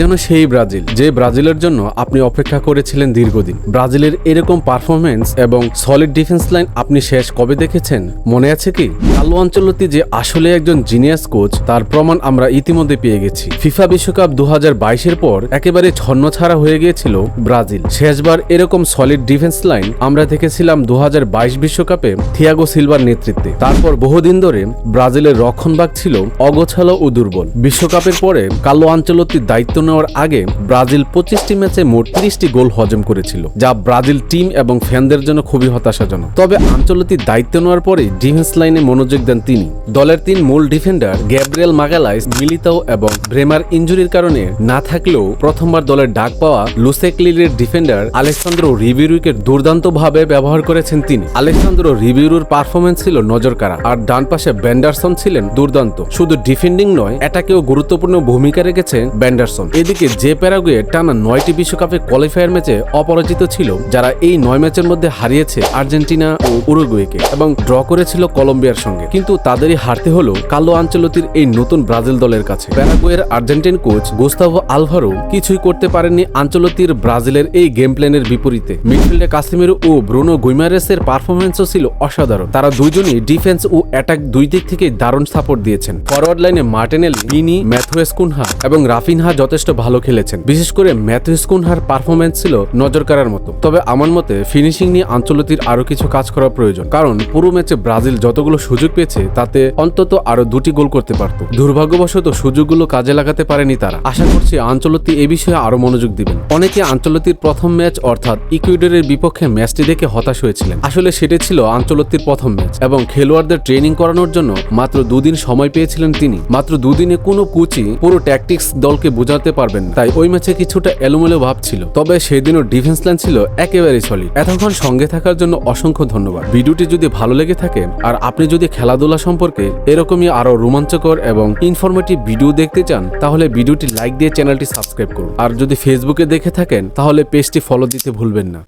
যেন সেই ব্রাজিল, যে ব্রাজিলের জন্য আপনি অপেক্ষা করেছিলেন দীর্ঘদিন। ব্রাজিলের এরকম পারফরমেন্স এবং সলিড ডিফেন্স লাইন আপনি শেষ কবে দেখেছেন? মনে আছে কি? কালো অঞ্চলতি যে আসলে একজন জিনিয়াস কোচ তার প্রমাণ আমরা ইতিমধ্যে পেয়ে গেছি। ফিফা বিশ্বকাপ দু বাইশের পর একেবারে ছন্নছাড়া হয়ে গিয়েছিল ব্রাজিল। শেষবার এরকম সলিড ডিফেন্স লাইন আমরা দেখেছিলাম দু বিশ্বকাপে থিয়াগো সিলভার নেতৃত্বে। তারপর বহুদিন ধরে ব্রাজিলের রক্ষণভাগ ছিল অগোছালো ও দুর্বল। বিশ্বকাপের পরে কালো আঞ্চলতির দায়িত্ব নেওয়ার আগে ব্রাজিল পঁচিশটি ম্যাচে মোট তিরিশটি গোল হজম করেছিল, যা ব্রাজিল টিম এবং ফ্যানদের জন্য খুবই হতাশাজনক। তবে আঞ্চলতির দায়িত্ব নেওয়ার পরে ডিফেন্স লাইনে মনোযোগ দেন তিনি। দলের তিন মূল ডিফেন্ডার গ্যাব্রিয়েল মাগালাইস, মিলিতাও এবং ব্রেমার ইঞ্জুরির কারণে না থাকলেও প্রথমবার দলের ডাক পাওয়া লুসেকলিলের ডিফেন্ডার আলেক্সান্দ্রো রিবিরুকে দুর্দান্তভাবে ব্যবহার করেছেন তিনি। আলেক্সান্দ্রো রিবিরুর পারফরমেন্স ছিল নজরকাড়া, আর ডান পাশে ব্যান্ডারসন ছিলেন দুর্দান্ত। শুধু ডিফেন্ডিং নয় এটাকেও গুরুত্বপূর্ণ ভূমিকা রেখেছেন ব্যান্ডারসন। এদিকে যে প্যারাগুয়ে টানা নয়টি বিশ্বকাপে কোয়ালিফায়ার ম্যাচে অপরাজিত ছিল, যারা এই নয় ম্যাচের মধ্যে হারিয়েছে আর্জেন্টিনা ও উরুগুয়েকে এবং ড্র করেছিল কলম্বিয়ার সঙ্গে। কিন্তু তাদেরই হারতে হলো কালো আঞ্চলতির এই নতুন ব্রাজিল দলের কাছে। প্যারাগুয়ের আর্জেন্টিন কোচ গোস্তাভো আলভারো কিছুই করতে পারেননি আঞ্চলতির ব্রাজিলের এই গেম প্ল্যানের বিপরীতে। মিডফিল্ডে কাসিমিরো ও ব্রুনো গুইমারেসের পারফরমেন্সও ছিল অসাধারণ। তারা দুজনই ডিফেন্স ও অ্যাটাক দুই দিক থেকেই দারুণ সাপোর্ট দিয়েছেন। ফরওয়ার্ড লাইনে মার্টেনেল মিনি ম্যাথুয়েস কুনহা এবং রাফিনহা যথেষ্ট ভালো খেলেছেন। বিশেষ করে ম্যাথুয়েস কুনহার পারফরমেন্স ছিল নজর কাড়ার মতো। তবে আমার মতে ফিনিশিং নিয়ে আঞ্চলতির আরও কিছু কাজ করা প্রয়োজন। কারণ পুরো ম্যাচে ব্রাজিল যতগুলো সুযোগ পেয়েছে, তাতে অন্তত আরও দুটি গোল করতে পারত। দুর্ভাগ্যবশত সুযোগগুলো কাজে লাগাতে পারেনি তারা। আশা করছি আঞ্চলতি এ বিষয়ে আরও মনোযোগ দিবেন। অনেকে আঞ্চলতির প্রথম ম্যাচ অর্থাৎ ইকুইডরের বিপক্ষে ম্যাচটি দেখে হতাশ হয়েছিলেন। আসলে সেটি ছিল আঞ্চলতির প্রথম ম্যাচ এবং খেলোয়াড়দের ট্রেনিং করানোর জন্য মাত্র দুদিন সময় পেয়েছিলেন তিনি। মাত্র দুদিনে কোনো কোচই পুরো ট্যাকটিক্স দলকে বোঝাতে পারবেন তাই ওই ম্যাচে কিছুটা এলোমেলো ভাব ছিল। তবে সেদিনও ডিফেন্স লাইন ছিল একেবারে সলিড এতক্ষণ সঙ্গে থাকার জন্য অসংখ্য ধন্যবাদ। ভিডিওটি যদি ভালো লেগে থাকে, আর আপনি যদি খেলাধুলা সম্পর্কে এরকমই আরও রোমাঞ্চকর এবং ইনফরমেটিভ ভিডিও দেখতে চান, তাহলে ভিডিওটি লাইক দিয়ে চ্যানেলটি সাবস্ক্রাইব করুন। আর যদি ফেসবুকে দেখে থাকেন, তাহলে পেজটি ফলো দিতে ভুলবেন না।